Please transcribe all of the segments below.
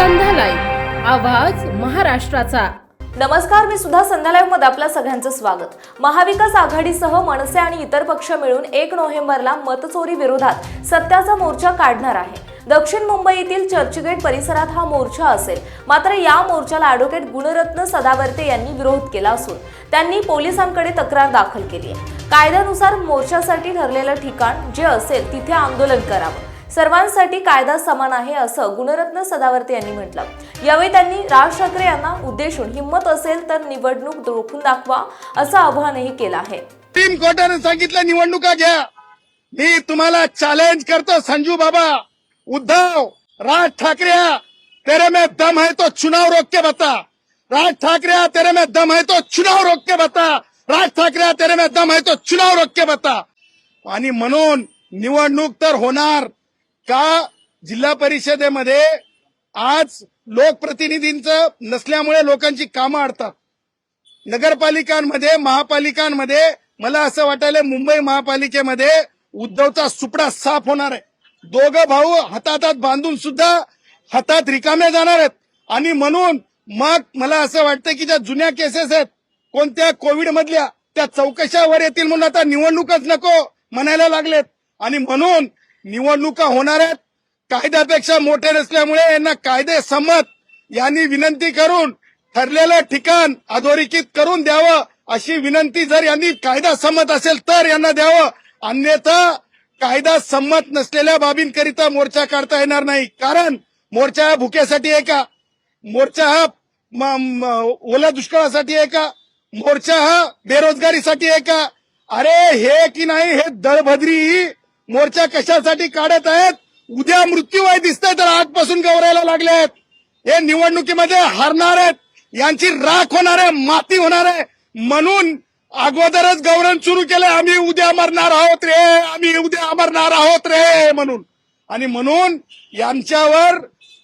आवाज महाराष्ट्राचा. नमस्कार मी सुद्धा संध्या मध्ये आपल्या सगळ्यांचं स्वागत. महाविकास आघाडीसह मनसे आणि इतर पक्ष मिळून एक नोव्हेंबरला मतचोरी विरोधात सत्याचा मोर्चा काढणार आहे. दक्षिण मुंबईतील चर्चगेट परिसरात हा मोर्चा असेल. मात्र या मोर्चाला ॲडव्होकेट गुणरत्न सदावर्ते यांनी विरोध केला असून त्यांनी पोलिसांकडे तक्रार दाखल केली आहे. कायद्यानुसार मोर्चासाठी ठरलेलं ठिकाण जे असेल तिथे आंदोलन करावं. सर्वांसाठी कायदा समान आहे असं गुणरत्न सदावर्ते यांनी म्हटलं. यावेळी त्यांनी राज ठाकरे यांना उद्देशून हिंमत असेल तर निवडणूक रोखून दाखवा असं आवाहनही केलं आहे. टीम कोर्टाने सांगितलं निवडणुका घ्या. मी तुम्हाला चॅलेंज करतो संजू बाबा. उद्धव राज ठाकरे तेरे में दम है तो चुनाव रोक के बता. राज ठाकरे तेरे में दम है तो चुनाव रोक के बता. राज ठाकरे तेरे में दम है तो चुनाव रोक के बता. आणि म्हणून निवडणूक तर होणार. का जिल्हा परिषदेमध्ये आज लोकप्रतिनिधींचं नसल्यामुळे लोकांची कामं अडतात? नगरपालिकांमध्ये महापालिकांमध्ये मला असं वाटायला मुंबई महापालिकेमध्ये उद्धवचा सुपडा साफ होणार आहे. दोघं भाऊ हातात बांधून सुद्धा हातात रिकामे जाणार आहेत. आणि म्हणून मग मला असं वाटतं की ज्या जुन्या केसेस आहेत कोणत्या कोविड मधल्या त्या चौकशावर येतील म्हणून आता निवडणूकच नको म्हणायला लागलेत. आणि म्हणून निवडणुका होणार आहेत. कायद्यापेक्षा मोठे नसल्यामुळे यांना कायदे संमत यांनी विनंती करून ठरलेलं ठिकाण अधोरेखित करून द्यावं अशी विनंती जर यांनी कायदा संमत असेल तर यांना द्यावं. अन्यथा कायदा संमत नसलेल्या बाबींकरिता मोर्चा काढता येणार नाही. कारण मोर्चा हा भुक्यासाठी आहे का? मोर्चा हा ओल्या दुष्काळासाठी आहे का? मोर्चा हा बेरोजगारीसाठी आहे का? अरे हे की नाही हे दळभद्री मोर्चा कशासाठी काढत आहेत? उद्या मृत्यू वय दिसतंय तर आजपासून गवरायला लागले आहेत. हे निवडणुकीमध्ये हरणार आहेत. यांची राख होणार आहे माती होणार आहे. म्हणून अगोदरच गौरव सुरू केलं आम्ही उद्या मरणार आहोत रे आम्ही उद्या मरणार आहोत रे म्हणून. आणि म्हणून यांच्यावर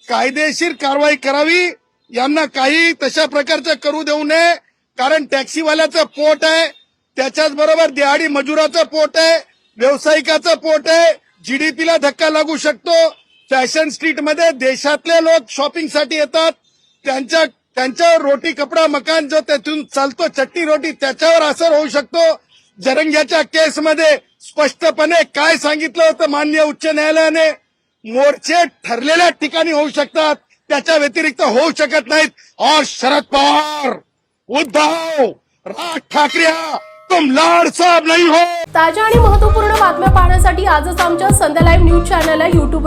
कायदेशीर कारवाई करावी यांना काही तशा प्रकारचं करू देऊ नये कारण टॅक्सीवाल्याचं पोट आहे त्याच्याच बरोबर दिहाडी मजुराचं पोट आहे व्यावसायिकाचं पोट आहे. जीडीपीला धक्का लागू शकतो. फॅशन स्ट्रीटमध्ये देशातले लोक शॉपिंगसाठी येतात. त्यांच्या त्यांच्या रोटी कपडा मकान जो त्यातून चालतो चट्टी रोटी त्याच्यावर असर होऊ शकतो. जरंग्याच्या केसमध्ये स्पष्टपणे काय सांगितलं होतं मान्य उच्च न्यायालयाने? मोर्चे ठरलेल्या ठिकाणी होऊ शकतात. त्याच्या व्यतिरिक्त होऊ शकत नाहीत. और शरद पवार उद्धव राज ठाकरे तुम लाड साहब नाही हो। ताज्या आणि महत्त्वपूर्ण बातम्या पाहण्यासाठी आजच आमच्या संध्या लाईव्ह न्यूज चॅनलला युट्यूब